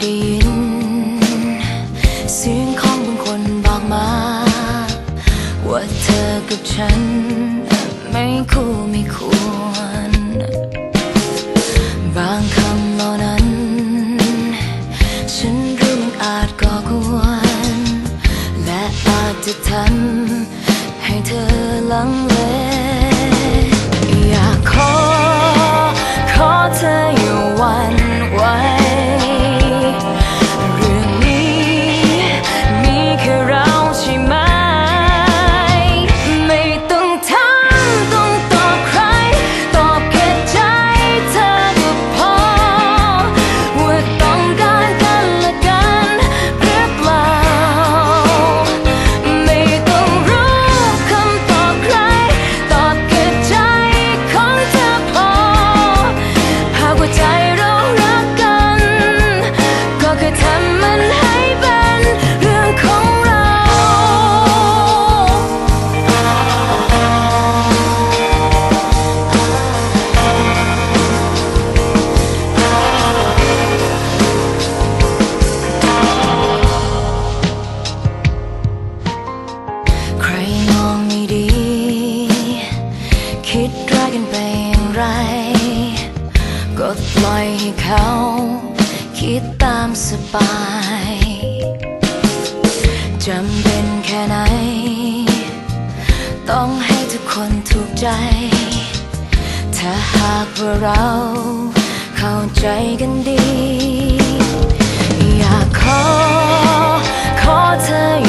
ได้ยิน เสียงของบางคนบอกมา ว่าเธอกับฉัน ไม่คู่ไม่ควร บางคำเหล่านั้น ฉันรู้มันอาจก่อกวน และอาจจะทำให้เธอลังเลอยากขอ ก็ปล่อยให้เขา คิดตามสบายจำเป็นแค่ไหน ต้องให้ทุกคนถูกใจ ถ้าหากว่าเราเข้าใจกันดี อยากขอ ขอเธอ